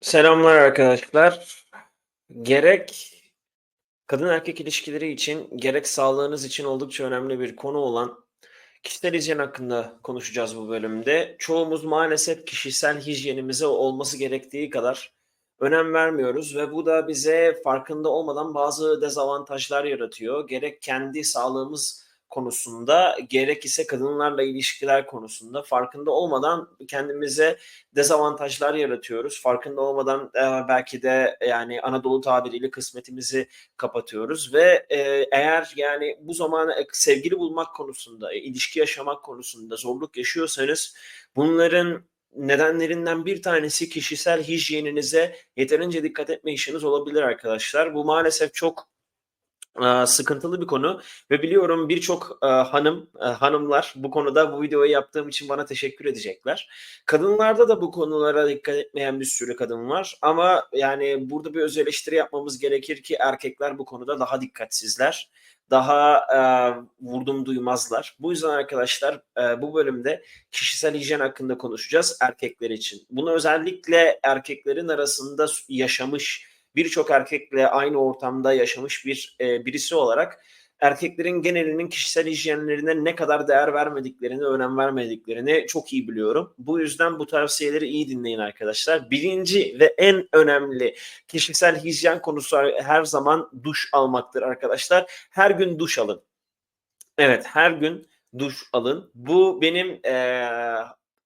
Selamlar arkadaşlar. Gerek kadın erkek ilişkileri için gerek sağlığınız için oldukça önemli bir konu olan kişisel hijyen hakkında konuşacağız bu bölümde. Çoğumuz maalesef kişisel hijyenimize olması gerektiği kadar önem vermiyoruz ve bu da bize farkında olmadan bazı dezavantajlar yaratıyor. Gerek kendi sağlığımız konusunda gerek ise kadınlarla ilişkiler konusunda farkında olmadan kendimize dezavantajlar yaratıyoruz. Farkında olmadan e, belki de yani Anadolu tabiriyle kısmetimizi kapatıyoruz ve e, eğer yani bu zamana e, sevgili bulmak konusunda, e, ilişki yaşamak konusunda zorluk yaşıyorsanız bunların nedenlerinden bir tanesi kişisel hijyeninize yeterince dikkat etmeyişiniz olabilir arkadaşlar. Bu maalesef çok sıkıntılı bir konu ve biliyorum birçok hanım hanımlar bu konuda bu videoyu yaptığım için bana teşekkür edecekler. Kadınlarda da bu konulara dikkat etmeyen bir sürü kadın var ama yani burada bir öz eleştiri yapmamız gerekir ki erkekler bu konuda daha dikkatsizler. Daha e, vurdum duymazlar. Bu yüzden arkadaşlar e, bu bölümde kişisel hijyen hakkında konuşacağız erkekler için. Bunu özellikle erkeklerin arasında yaşamış birçok erkekle aynı ortamda yaşamış bir e, birisi olarak erkeklerin genelinin kişisel hijyenlerine ne kadar değer vermediklerini, önem vermediklerini çok iyi biliyorum. Bu yüzden bu tavsiyeleri iyi dinleyin arkadaşlar. Birinci ve en önemli kişisel hijyen konusu her zaman duş almaktır arkadaşlar. Her gün duş alın. Evet, her gün duş alın. Bu benim e,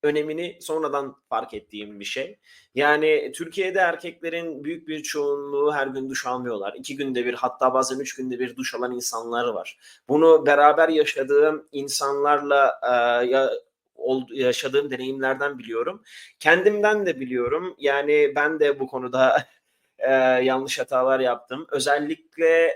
önemini sonradan fark ettiğim bir şey. Yani Türkiye'de erkeklerin büyük bir çoğunluğu her gün duş almıyorlar. İki günde bir hatta bazen üç günde bir duş alan insanlar var. Bunu beraber yaşadığım insanlarla e, ya, yaşadığım deneyimlerden biliyorum. Kendimden de biliyorum. Yani ben de bu konuda e, yanlış hatalar yaptım. Özellikle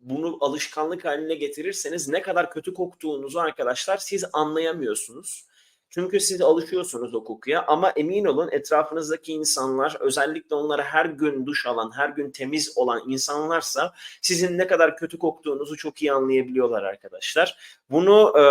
bunu alışkanlık haline getirirseniz ne kadar kötü koktuğunuzu arkadaşlar siz anlayamıyorsunuz. Çünkü siz alışıyorsunuz o kokuya ama emin olun etrafınızdaki insanlar özellikle onlara her gün duş alan, her gün temiz olan insanlarsa sizin ne kadar kötü koktuğunuzu çok iyi anlayabiliyorlar arkadaşlar. Bunu e,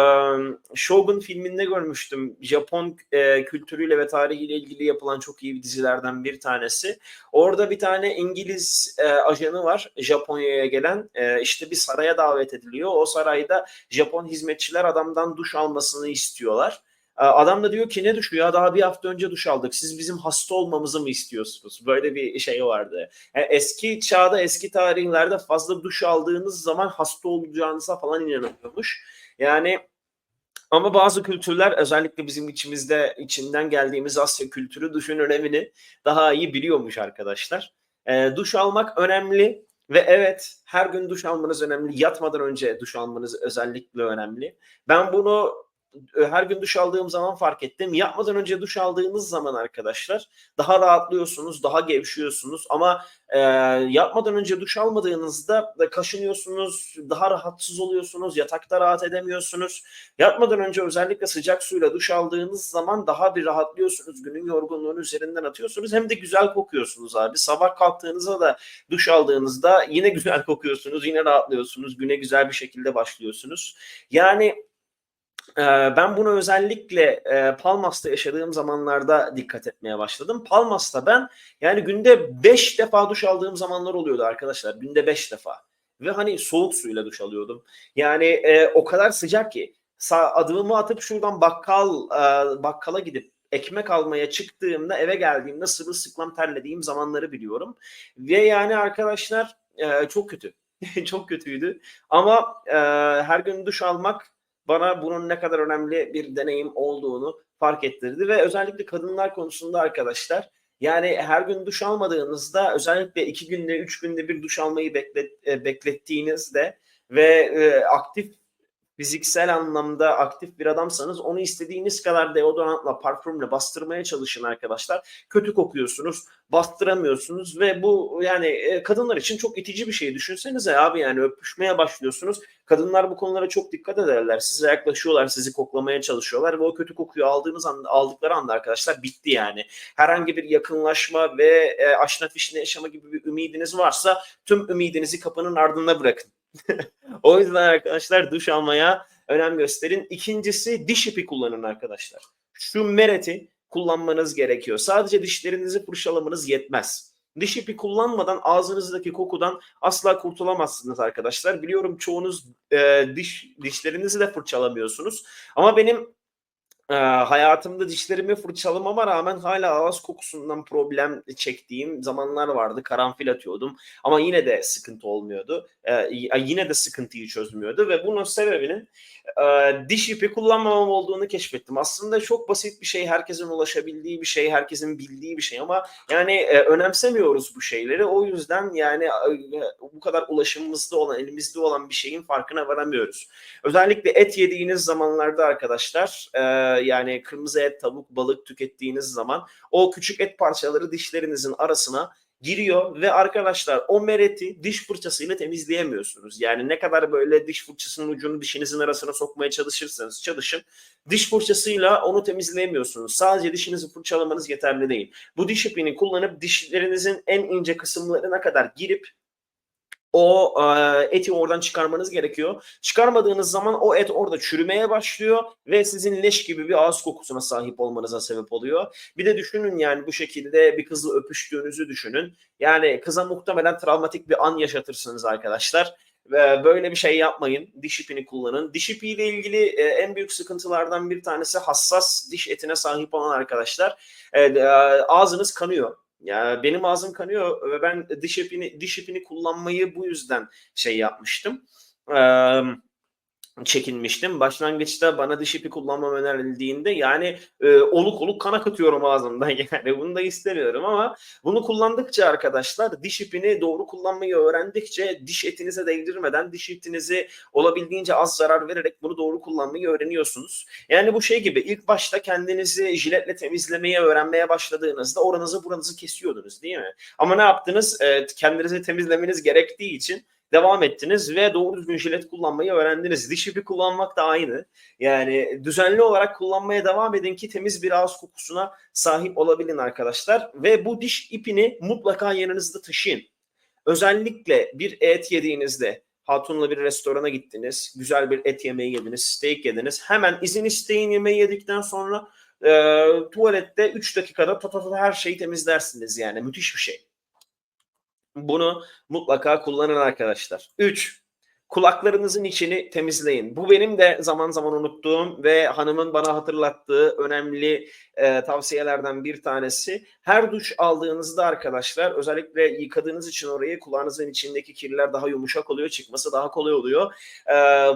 Shogun filminde görmüştüm. Japon e, kültürüyle ve tarihiyle ilgili yapılan çok iyi bir dizilerden bir tanesi. Orada bir tane İngiliz e, ajanı var Japonya'ya gelen. E, işte bir saraya davet ediliyor. O sarayda Japon hizmetçiler adamdan duş almasını istiyorlar. Adam da diyor ki ne duşu ya daha bir hafta önce duş aldık. Siz bizim hasta olmamızı mı istiyorsunuz? Böyle bir şey vardı. Yani eski çağda eski tarihlerde fazla duş aldığınız zaman hasta olacağınıza falan inanılıyormuş. Yani ama bazı kültürler özellikle bizim içimizde içinden geldiğimiz Asya kültürü duşun önemini daha iyi biliyormuş arkadaşlar. E, duş almak önemli ve evet her gün duş almanız önemli. Yatmadan önce duş almanız özellikle önemli. Ben bunu her gün duş aldığım zaman fark ettim. Yapmadan önce duş aldığınız zaman arkadaşlar daha rahatlıyorsunuz, daha gevşiyorsunuz ama e, yapmadan önce duş almadığınızda da kaşınıyorsunuz, daha rahatsız oluyorsunuz, yatakta rahat edemiyorsunuz. Yatmadan önce özellikle sıcak suyla duş aldığınız zaman daha bir rahatlıyorsunuz. Günün yorgunluğunu üzerinden atıyorsunuz. Hem de güzel kokuyorsunuz abi. Sabah kalktığınızda da duş aldığınızda yine güzel kokuyorsunuz, yine rahatlıyorsunuz. Güne güzel bir şekilde başlıyorsunuz. Yani ben bunu özellikle Palmas'ta yaşadığım zamanlarda dikkat etmeye başladım. Palmas'ta ben yani günde 5 defa duş aldığım zamanlar oluyordu arkadaşlar. Günde 5 defa. Ve hani soğuk suyla duş alıyordum. Yani e, o kadar sıcak ki sağ adımımı atıp şuradan bakkal e, bakkala gidip ekmek almaya çıktığımda eve geldiğimde sırılsıklam terlediğim zamanları biliyorum. Ve yani arkadaşlar e, çok kötü. çok kötüydü. Ama e, her gün duş almak bana bunun ne kadar önemli bir deneyim olduğunu fark ettirdi ve özellikle kadınlar konusunda arkadaşlar yani her gün duş almadığınızda özellikle iki günde üç günde bir duş almayı beklet, e, beklettiğinizde ve e, aktif fiziksel anlamda aktif bir adamsanız onu istediğiniz kadar deodorantla, parfümle bastırmaya çalışın arkadaşlar. Kötü kokuyorsunuz, bastıramıyorsunuz ve bu yani e, kadınlar için çok itici bir şey. Düşünsenize abi yani öpüşmeye başlıyorsunuz. Kadınlar bu konulara çok dikkat ederler. Size yaklaşıyorlar, sizi koklamaya çalışıyorlar ve o kötü kokuyu aldığınız anda, aldıkları anda arkadaşlar bitti yani. Herhangi bir yakınlaşma ve e, aşna fişne yaşama gibi bir ümidiniz varsa tüm ümidinizi kapının ardına bırakın. o yüzden arkadaşlar duş almaya önem gösterin. İkincisi diş ipi kullanın arkadaşlar. Şu mereti kullanmanız gerekiyor. Sadece dişlerinizi fırçalamanız yetmez. Diş ipi kullanmadan ağzınızdaki kokudan asla kurtulamazsınız arkadaşlar. Biliyorum çoğunuz e, diş dişlerinizi de fırçalamıyorsunuz. Ama benim e, hayatımda dişlerimi fırçalamama rağmen hala ağız kokusundan problem çektiğim zamanlar vardı. Karanfil atıyordum ama yine de sıkıntı olmuyordu. E, yine de sıkıntıyı çözmüyordu ve bunun sebebinin e, diş ipi kullanmamam olduğunu keşfettim. Aslında çok basit bir şey, herkesin ulaşabildiği bir şey, herkesin bildiği bir şey ama yani e, önemsemiyoruz bu şeyleri. O yüzden yani e, bu kadar ulaşımımızda olan, elimizde olan bir şeyin farkına varamıyoruz. Özellikle et yediğiniz zamanlarda arkadaşlar e, yani kırmızı et, tavuk, balık tükettiğiniz zaman o küçük et parçaları dişlerinizin arasına giriyor ve arkadaşlar o mereti diş fırçasıyla temizleyemiyorsunuz. Yani ne kadar böyle diş fırçasının ucunu dişinizin arasına sokmaya çalışırsanız çalışın diş fırçasıyla onu temizleyemiyorsunuz. Sadece dişinizi fırçalamanız yeterli değil. Bu diş ipini kullanıp dişlerinizin en ince kısımlarına kadar girip o e, eti oradan çıkarmanız gerekiyor. Çıkarmadığınız zaman o et orada çürümeye başlıyor ve sizin leş gibi bir ağız kokusuna sahip olmanıza sebep oluyor. Bir de düşünün yani bu şekilde bir kızla öpüştüğünüzü düşünün. Yani kıza muhtemelen travmatik bir an yaşatırsınız arkadaşlar. Ve böyle bir şey yapmayın. Diş ipini kullanın. Diş ipiyle ilgili e, en büyük sıkıntılardan bir tanesi hassas diş etine sahip olan arkadaşlar. E, e, ağzınız kanıyor. Ya benim ağzım kanıyor ve ben diş ipini diş ipini kullanmayı bu yüzden şey yapmıştım. Eee çekinmiştim. Başlangıçta bana diş ipi kullanmam önerildiğinde yani e, oluk oluk kan akıtıyorum ağzımdan yani bunu da istemiyorum ama bunu kullandıkça arkadaşlar diş ipini doğru kullanmayı öğrendikçe diş etinize değdirmeden diş etinizi olabildiğince az zarar vererek bunu doğru kullanmayı öğreniyorsunuz. Yani bu şey gibi ilk başta kendinizi jiletle temizlemeye öğrenmeye başladığınızda oranızı buranızı kesiyordunuz değil mi? Ama ne yaptınız? E, kendinizi temizlemeniz gerektiği için devam ettiniz ve doğru düzgün jilet kullanmayı öğrendiniz. Diş ipi kullanmak da aynı. Yani düzenli olarak kullanmaya devam edin ki temiz bir ağız kokusuna sahip olabilin arkadaşlar. Ve bu diş ipini mutlaka yanınızda taşıyın. Özellikle bir et yediğinizde hatunla bir restorana gittiniz, güzel bir et yemeği yediniz, steak yediniz. Hemen izin isteyin yemeği yedikten sonra e, tuvalette 3 dakikada ta her şeyi temizlersiniz yani müthiş bir şey. Bunu mutlaka kullanın arkadaşlar. 3. Kulaklarınızın içini temizleyin. Bu benim de zaman zaman unuttuğum ve hanımın bana hatırlattığı önemli e, tavsiyelerden bir tanesi. Her duş aldığınızda arkadaşlar özellikle yıkadığınız için orayı kulağınızın içindeki kirler daha yumuşak oluyor, çıkması daha kolay oluyor. E,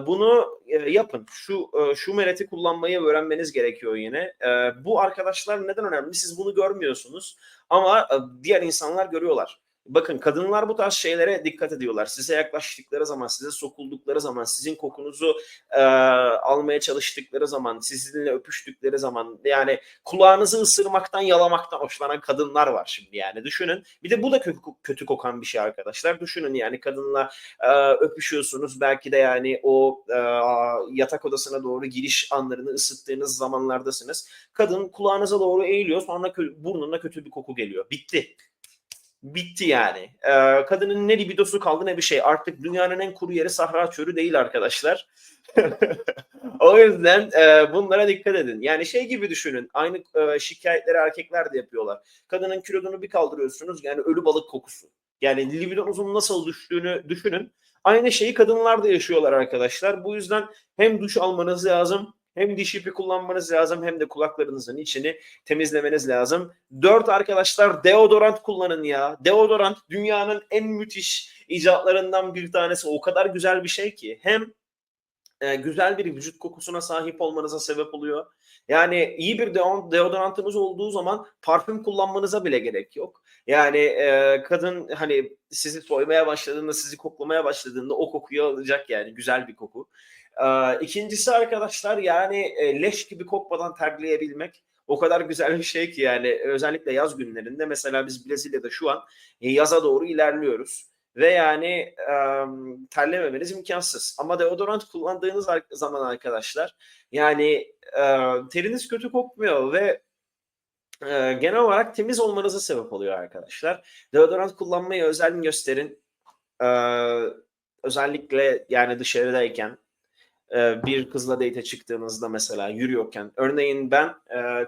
bunu e, yapın. Şu e, şu mereti kullanmayı öğrenmeniz gerekiyor yine. E, bu arkadaşlar neden önemli? Siz bunu görmüyorsunuz ama e, diğer insanlar görüyorlar. Bakın kadınlar bu tarz şeylere dikkat ediyorlar. Size yaklaştıkları zaman, size sokuldukları zaman, sizin kokunuzu e, almaya çalıştıkları zaman, sizinle öpüştükleri zaman yani kulağınızı ısırmaktan, yalamaktan hoşlanan kadınlar var şimdi yani düşünün. Bir de bu da kötü, kötü kokan bir şey arkadaşlar. Düşünün yani kadınla e, öpüşüyorsunuz belki de yani o e, yatak odasına doğru giriş anlarını ısıttığınız zamanlardasınız. Kadın kulağınıza doğru eğiliyor sonra kö- burnuna kötü bir koku geliyor. Bitti bitti yani. Ee, kadının ne libidosu kaldı ne bir şey. Artık dünyanın en kuru yeri Sahra Çölü değil arkadaşlar. o yüzden e, bunlara dikkat edin. Yani şey gibi düşünün. Aynı e, şikayetleri erkekler de yapıyorlar. Kadının kilodunu bir kaldırıyorsunuz. Yani ölü balık kokusu. Yani libidonuzun nasıl düştüğünü düşünün. Aynı şeyi kadınlar da yaşıyorlar arkadaşlar. Bu yüzden hem duş almanız lazım hem diş ipi kullanmanız lazım hem de kulaklarınızın içini temizlemeniz lazım. Dört arkadaşlar deodorant kullanın ya. Deodorant dünyanın en müthiş icatlarından bir tanesi. O kadar güzel bir şey ki. Hem e, güzel bir vücut kokusuna sahip olmanıza sebep oluyor. Yani iyi bir deodorantınız olduğu zaman parfüm kullanmanıza bile gerek yok. Yani e, kadın hani sizi soymaya başladığında, sizi koklamaya başladığında o kokuyu alacak yani güzel bir koku. Ee, ikincisi arkadaşlar yani e, leş gibi kokmadan terleyebilmek o kadar güzel bir şey ki yani özellikle yaz günlerinde mesela biz Brezilya'da şu an e, yaza doğru ilerliyoruz ve yani terlememeniz imkansız. Ama deodorant kullandığınız zaman arkadaşlar yani teriniz kötü kokmuyor ve e, genel olarak temiz olmanıza sebep oluyor arkadaşlar. Deodorant kullanmayı özen gösterin. Özellikle yani dışarıdayken bir kızla date çıktığınızda mesela yürüyorken örneğin ben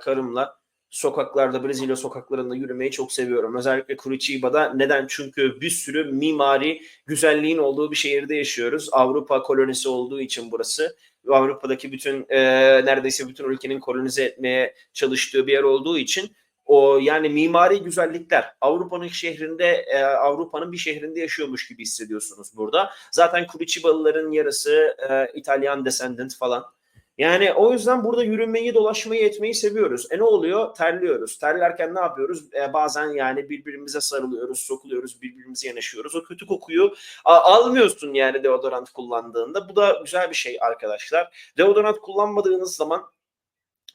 karımla sokaklarda, Brezilya sokaklarında yürümeyi çok seviyorum. Özellikle Curitiba Neden? Çünkü bir sürü mimari güzelliğin olduğu bir şehirde yaşıyoruz. Avrupa kolonisi olduğu için burası. Avrupa'daki bütün e, neredeyse bütün ülkenin kolonize etmeye çalıştığı bir yer olduğu için o yani mimari güzellikler Avrupa'nın şehrinde e, Avrupa'nın bir şehrinde yaşıyormuş gibi hissediyorsunuz burada. Zaten Curitibalıların yarısı e, İtalyan descendant falan. Yani o yüzden burada yürümeyi, dolaşmayı, etmeyi seviyoruz. E ne oluyor? Terliyoruz. Terlerken ne yapıyoruz? E, bazen yani birbirimize sarılıyoruz, sokuluyoruz, birbirimize yanaşıyoruz. O kötü kokuyu a, almıyorsun yani deodorant kullandığında. Bu da güzel bir şey arkadaşlar. Deodorant kullanmadığınız zaman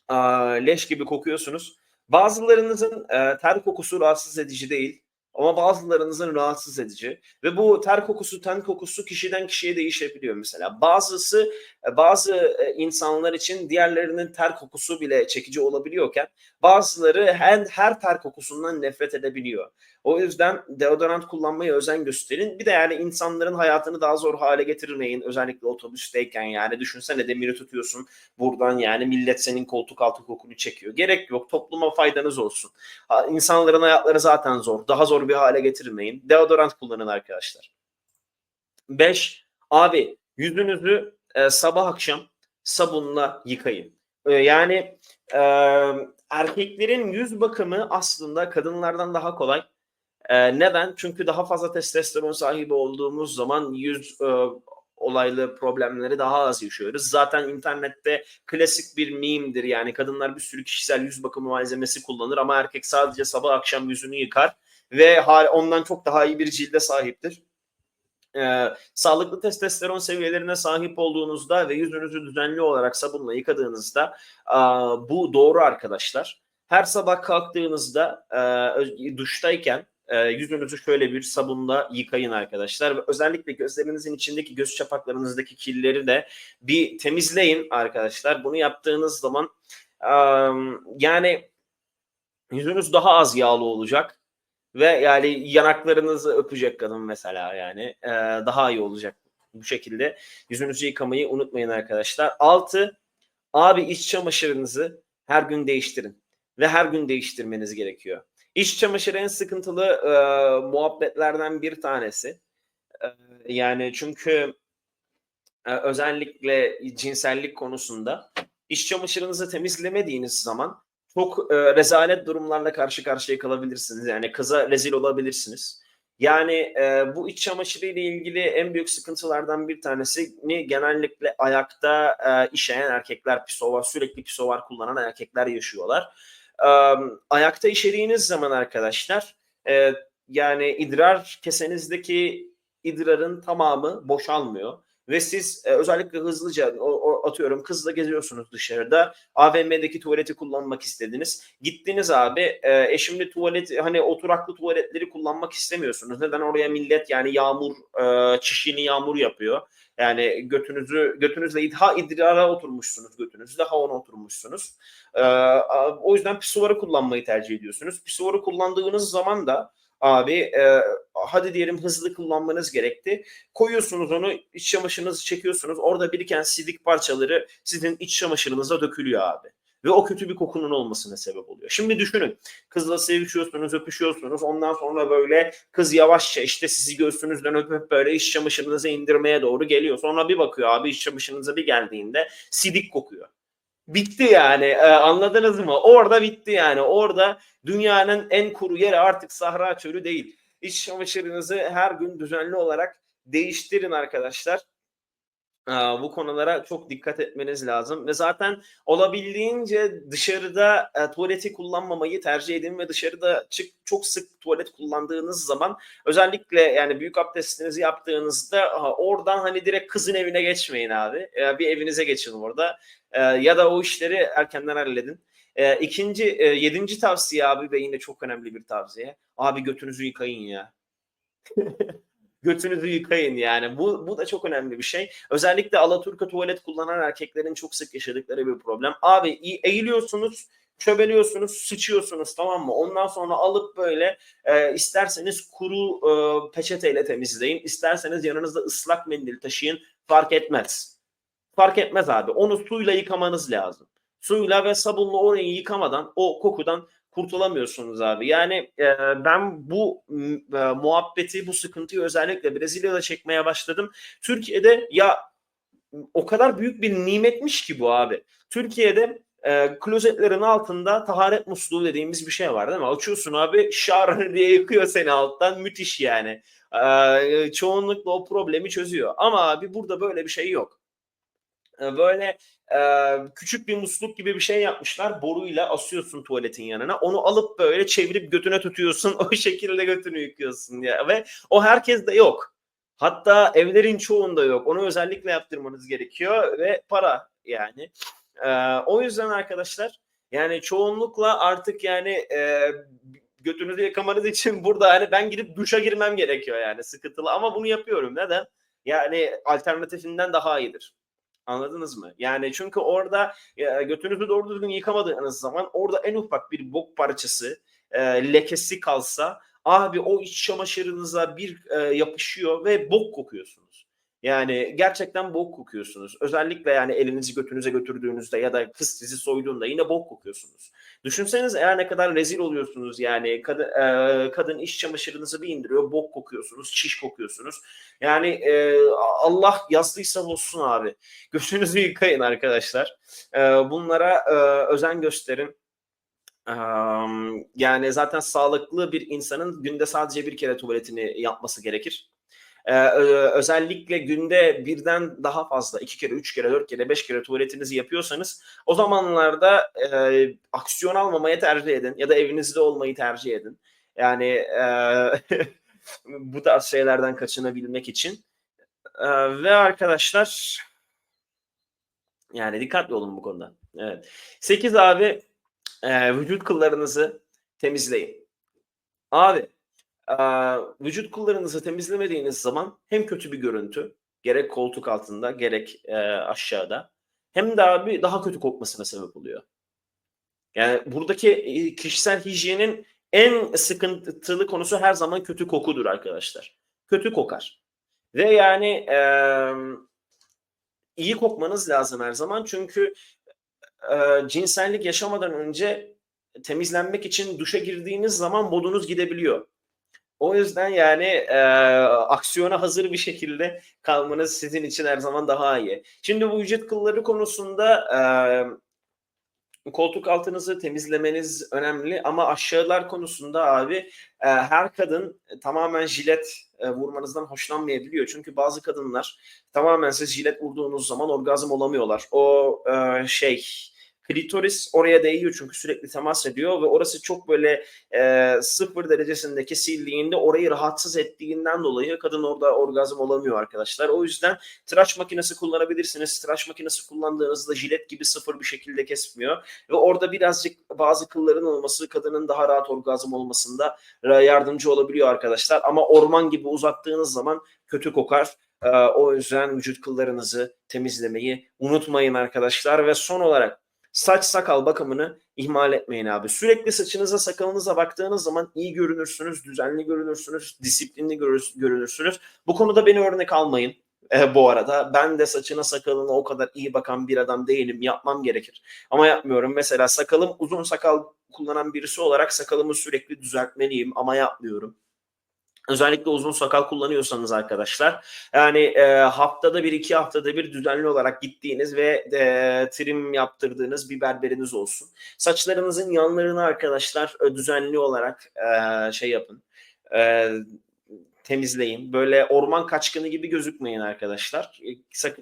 a, leş gibi kokuyorsunuz. Bazılarınızın e, ter kokusu rahatsız edici değil. Ama bazılarınızın rahatsız edici ve bu ter kokusu, ten kokusu kişiden kişiye değişebiliyor mesela. Bazısı bazı e, insanlar için diğerlerinin ter kokusu bile çekici olabiliyorken bazıları her, her ter kokusundan nefret edebiliyor. O yüzden deodorant kullanmaya özen gösterin. Bir de yani insanların hayatını daha zor hale getirmeyin. Özellikle otobüsteyken yani düşünsene demiri tutuyorsun buradan yani millet senin koltuk altı kokunu çekiyor. Gerek yok topluma faydanız olsun. İnsanların hayatları zaten zor. Daha zor bir hale getirmeyin. Deodorant kullanın arkadaşlar. 5. Abi yüzünüzü e, sabah akşam sabunla yıkayın. E, yani e, erkeklerin yüz bakımı aslında kadınlardan daha kolay. E, neden? Çünkü daha fazla testosteron sahibi olduğumuz zaman yüz e, olaylı problemleri daha az yaşıyoruz. Zaten internette klasik bir mimdir yani kadınlar bir sürü kişisel yüz bakımı malzemesi kullanır ama erkek sadece sabah akşam yüzünü yıkar ve ondan çok daha iyi bir cilde sahiptir e, sağlıklı testosteron seviyelerine sahip olduğunuzda ve yüzünüzü düzenli olarak sabunla yıkadığınızda e, bu doğru arkadaşlar. Her sabah kalktığınızda e, duştayken e, yüzünüzü şöyle bir sabunla yıkayın arkadaşlar. Ve özellikle gözlerinizin içindeki göz çapaklarınızdaki kirleri de bir temizleyin arkadaşlar. Bunu yaptığınız zaman e, yani yüzünüz daha az yağlı olacak ve yani yanaklarınızı öpecek kadın mesela yani e, daha iyi olacak bu şekilde. Yüzünüzü yıkamayı unutmayın arkadaşlar. Altı, abi iç çamaşırınızı her gün değiştirin ve her gün değiştirmeniz gerekiyor. İç çamaşırı en sıkıntılı e, muhabbetlerden bir tanesi. E, yani çünkü e, özellikle cinsellik konusunda iç çamaşırınızı temizlemediğiniz zaman çok e, rezalet durumlarla karşı karşıya kalabilirsiniz. Yani kıza rezil olabilirsiniz. Yani e, bu iç çamaşırı ile ilgili en büyük sıkıntılardan bir tanesi ni genellikle ayakta e, işeyen erkekler pisovar sürekli pisovar kullanan erkekler yaşıyorlar. Ayakta işediğiniz zaman arkadaşlar e, yani idrar kesenizdeki idrarın tamamı boşalmıyor ve siz e, özellikle hızlıca o, o, atıyorum kızla geziyorsunuz dışarıda AVM'deki tuvaleti kullanmak istediniz. Gittiniz abi e, eşimli tuvalet hani oturaklı tuvaletleri kullanmak istemiyorsunuz. Neden oraya millet yani yağmur e, çişini yağmur yapıyor. Yani götünüzü götünüzle ha idrara oturmuşsunuz götünüzle ha ona oturmuşsunuz. E, o yüzden pisuvarı kullanmayı tercih ediyorsunuz. Pisuvarı kullandığınız zaman da abi e, hadi diyelim hızlı kullanmanız gerekti. Koyuyorsunuz onu iç çamaşırınızı çekiyorsunuz. Orada biriken sidik parçaları sizin iç çamaşırınıza dökülüyor abi. Ve o kötü bir kokunun olmasına sebep oluyor. Şimdi düşünün kızla sevişiyorsunuz öpüşüyorsunuz ondan sonra böyle kız yavaşça işte sizi göğsünüzden öpüp böyle iç çamaşırınızı indirmeye doğru geliyor. Sonra bir bakıyor abi iç çamaşırınıza bir geldiğinde sidik kokuyor. Bitti yani ee, anladınız mı? Orada bitti yani. Orada dünyanın en kuru yeri artık Sahra Çölü değil. İç çamaşırınızı her gün düzenli olarak değiştirin arkadaşlar. bu konulara çok dikkat etmeniz lazım ve zaten olabildiğince dışarıda e, tuvaleti kullanmamayı tercih edin ve dışarıda çık çok sık tuvalet kullandığınız zaman özellikle yani büyük abdestinizi yaptığınızda oradan hani direkt kızın evine geçmeyin abi. E, bir evinize geçin orada e, ya da o işleri erkenden halledin. E, ikinci, e, yedinci tavsiye abi ve yine çok önemli bir tavsiye. Abi götünüzü yıkayın ya. götünüzü yıkayın yani. Bu, bu da çok önemli bir şey. Özellikle Alaturka tuvalet kullanan erkeklerin çok sık yaşadıkları bir problem. Abi eğiliyorsunuz, çöbeliyorsunuz, sıçıyorsunuz tamam mı? Ondan sonra alıp böyle e, isterseniz kuru e, peçeteyle temizleyin. isterseniz yanınızda ıslak mendil taşıyın. Fark etmez. Fark etmez abi. Onu suyla yıkamanız lazım. suyla ve sabunla orayı yıkamadan o kokudan kurtulamıyorsunuz abi. Yani e, ben bu e, muhabbeti, bu sıkıntıyı özellikle Brezilya'da çekmeye başladım. Türkiye'de ya o kadar büyük bir nimetmiş ki bu abi. Türkiye'de e, klozetlerin altında taharet musluğu dediğimiz bir şey var değil mi? Açıyorsun abi şar diye yıkıyor seni alttan. Müthiş yani. E, çoğunlukla o problemi çözüyor. Ama abi burada böyle bir şey yok. E, böyle e, küçük bir musluk gibi bir şey yapmışlar. Boruyla asıyorsun tuvaletin yanına. Onu alıp böyle çevirip götüne tutuyorsun. O şekilde götünü yıkıyorsun ya. Ve o herkes de yok. Hatta evlerin çoğunda yok. Onu özellikle yaptırmanız gerekiyor ve para yani. Ee, o yüzden arkadaşlar yani çoğunlukla artık yani e, götünüzü yıkamanız için burada hani ben gidip duşa girmem gerekiyor yani sıkıntılı ama bunu yapıyorum. Neden? Yani alternatifinden daha iyidir. Anladınız mı? Yani çünkü orada e, götünüzü doğru düzgün yıkamadığınız zaman orada en ufak bir bok parçası e, lekesi kalsa abi o iç çamaşırınıza bir e, yapışıyor ve bok kokuyorsunuz. Yani gerçekten bok kokuyorsunuz. Özellikle yani elinizi götünüze götürdüğünüzde ya da kız sizi soyduğunda yine bok kokuyorsunuz. Düşünseniz eğer ne kadar rezil oluyorsunuz yani kadın, e, kadın iç çamaşırınızı bir indiriyor bok kokuyorsunuz, çiş kokuyorsunuz. Yani e, Allah yazdıysa olsun abi. Götünüzü yıkayın arkadaşlar. E, bunlara e, özen gösterin. Yani zaten sağlıklı bir insanın günde sadece bir kere tuvaletini yapması gerekir. Eee, ö- özellikle günde birden daha fazla iki kere, üç kere, dört kere, beş kere tuvaletinizi yapıyorsanız o zamanlarda eee, aksiyon almamayı tercih edin ya da evinizde olmayı tercih edin. Yani eee, bu tarz şeylerden kaçınabilmek için. Eee, ve arkadaşlar yani dikkatli olun bu konuda. Evet. 8 abi e, vücut kıllarınızı temizleyin. Abi e, vücut kıllarınızı temizlemediğiniz zaman hem kötü bir görüntü gerek koltuk altında gerek e, aşağıda hem de abi daha kötü kokmasına sebep oluyor. Yani buradaki e, kişisel hijyenin en sıkıntılı konusu her zaman kötü kokudur arkadaşlar. Kötü kokar. Ve yani e, iyi kokmanız lazım her zaman çünkü e, cinsellik yaşamadan önce temizlenmek için duşa girdiğiniz zaman modunuz gidebiliyor. O yüzden yani e, aksiyona hazır bir şekilde kalmanız sizin için her zaman daha iyi. Şimdi bu vücut kılları konusunda e, koltuk altınızı temizlemeniz önemli ama aşağılar konusunda abi e, her kadın tamamen jilet e, vurmanızdan hoşlanmayabiliyor. Çünkü bazı kadınlar tamamen siz jilet vurduğunuz zaman orgazm olamıyorlar. O e, şey klitoris oraya değiyor çünkü sürekli temas ediyor ve orası çok böyle e, sıfır derecesinde kesildiğinde orayı rahatsız ettiğinden dolayı kadın orada orgazm olamıyor arkadaşlar. O yüzden tıraş makinesi kullanabilirsiniz. Tıraş makinesi kullandığınızda jilet gibi sıfır bir şekilde kesmiyor ve orada birazcık bazı kılların olması kadının daha rahat orgazm olmasında yardımcı olabiliyor arkadaşlar. Ama orman gibi uzattığınız zaman kötü kokar. O yüzden vücut kıllarınızı temizlemeyi unutmayın arkadaşlar ve son olarak saç sakal bakımını ihmal etmeyin abi. Sürekli saçınıza sakalınıza baktığınız zaman iyi görünürsünüz, düzenli görünürsünüz, disiplinli görünürsünüz. Bu konuda beni örnek almayın. E, bu arada ben de saçına sakalına o kadar iyi bakan bir adam değilim. Yapmam gerekir. Ama yapmıyorum. Mesela sakalım uzun sakal kullanan birisi olarak sakalımı sürekli düzeltmeliyim ama yapmıyorum. Özellikle uzun sakal kullanıyorsanız arkadaşlar yani e, haftada bir iki haftada bir düzenli olarak gittiğiniz ve e, trim yaptırdığınız bir berberiniz olsun. Saçlarınızın yanlarını arkadaşlar e, düzenli olarak e, şey yapın. E, temizleyin. Böyle orman kaçkını gibi gözükmeyin arkadaşlar. E,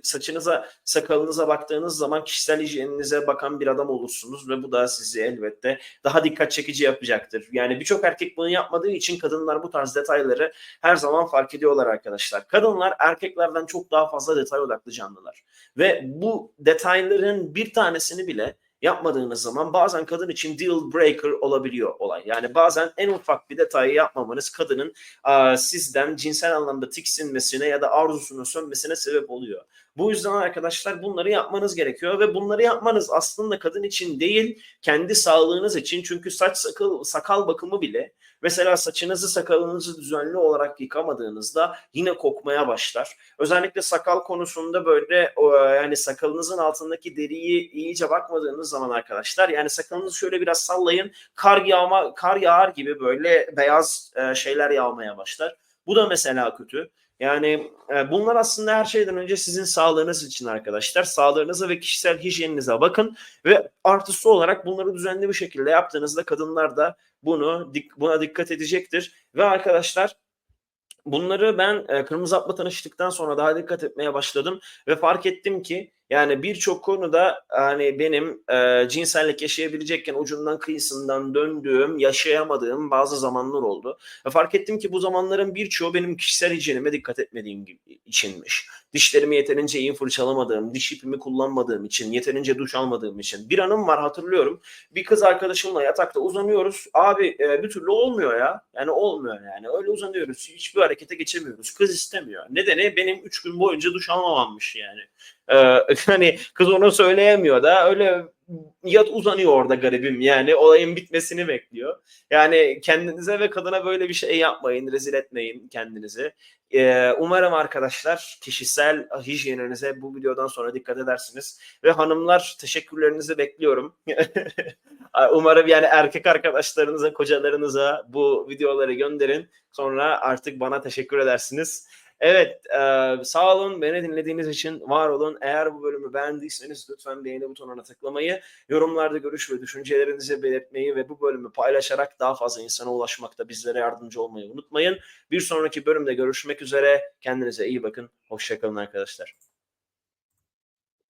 saçınıza, sakalınıza baktığınız zaman kişisel hijyeninize bakan bir adam olursunuz ve bu da sizi elbette daha dikkat çekici yapacaktır. Yani birçok erkek bunu yapmadığı için kadınlar bu tarz detayları her zaman fark ediyorlar arkadaşlar. Kadınlar erkeklerden çok daha fazla detay odaklı canlılar. Ve bu detayların bir tanesini bile yapmadığınız zaman bazen kadın için deal breaker olabiliyor olay. Yani bazen en ufak bir detayı yapmamanız kadının aa, sizden cinsel anlamda tiksinmesine ya da arzusunun sönmesine sebep oluyor. Bu yüzden arkadaşlar bunları yapmanız gerekiyor ve bunları yapmanız aslında kadın için değil, kendi sağlığınız için. Çünkü saç sakal, sakal bakımı bile mesela saçınızı sakalınızı düzenli olarak yıkamadığınızda yine kokmaya başlar. Özellikle sakal konusunda böyle yani sakalınızın altındaki deriyi iyice bakmadığınız zaman arkadaşlar yani sakalınızı şöyle biraz sallayın kar yağma kar yağar gibi böyle beyaz e, şeyler yağmaya başlar. Bu da mesela kötü. Yani e, bunlar aslında her şeyden önce sizin sağlığınız için arkadaşlar. Sağlığınıza ve kişisel hijyeninize bakın ve artısı olarak bunları düzenli bir şekilde yaptığınızda kadınlar da bunu buna dikkat edecektir. Ve arkadaşlar bunları ben e, Kırmızı At'la tanıştıktan sonra daha dikkat etmeye başladım ve fark ettim ki yani birçok konuda hani benim e, cinsellik yaşayabilecekken ucundan kıyısından döndüğüm, yaşayamadığım bazı zamanlar oldu. Ve fark ettim ki bu zamanların birçoğu benim kişisel hijyenime dikkat etmediğim içinmiş. Dişlerimi yeterince iyi fırçalamadığım, diş ipimi kullanmadığım için, yeterince duş almadığım için. Bir anım var hatırlıyorum. Bir kız arkadaşımla yatakta uzanıyoruz. Abi e, bir türlü olmuyor ya. Yani olmuyor yani. Öyle uzanıyoruz. Hiçbir harekete geçemiyoruz. Kız istemiyor. Nedeni benim 3 gün boyunca duş almamammış yani. Ee, hani kız onu söyleyemiyor da öyle yat uzanıyor orada garibim yani olayın bitmesini bekliyor. Yani kendinize ve kadına böyle bir şey yapmayın, rezil etmeyin kendinizi. Ee, umarım arkadaşlar kişisel hijyeninize bu videodan sonra dikkat edersiniz. Ve hanımlar teşekkürlerinizi bekliyorum. umarım yani erkek arkadaşlarınıza, kocalarınıza bu videoları gönderin. Sonra artık bana teşekkür edersiniz. Evet, e, sağ olun. Beni dinlediğiniz için var olun. Eğer bu bölümü beğendiyseniz lütfen beğeni butonuna tıklamayı, yorumlarda görüş ve düşüncelerinizi belirtmeyi ve bu bölümü paylaşarak daha fazla insana ulaşmakta bizlere yardımcı olmayı unutmayın. Bir sonraki bölümde görüşmek üzere. Kendinize iyi bakın. Hoşçakalın arkadaşlar.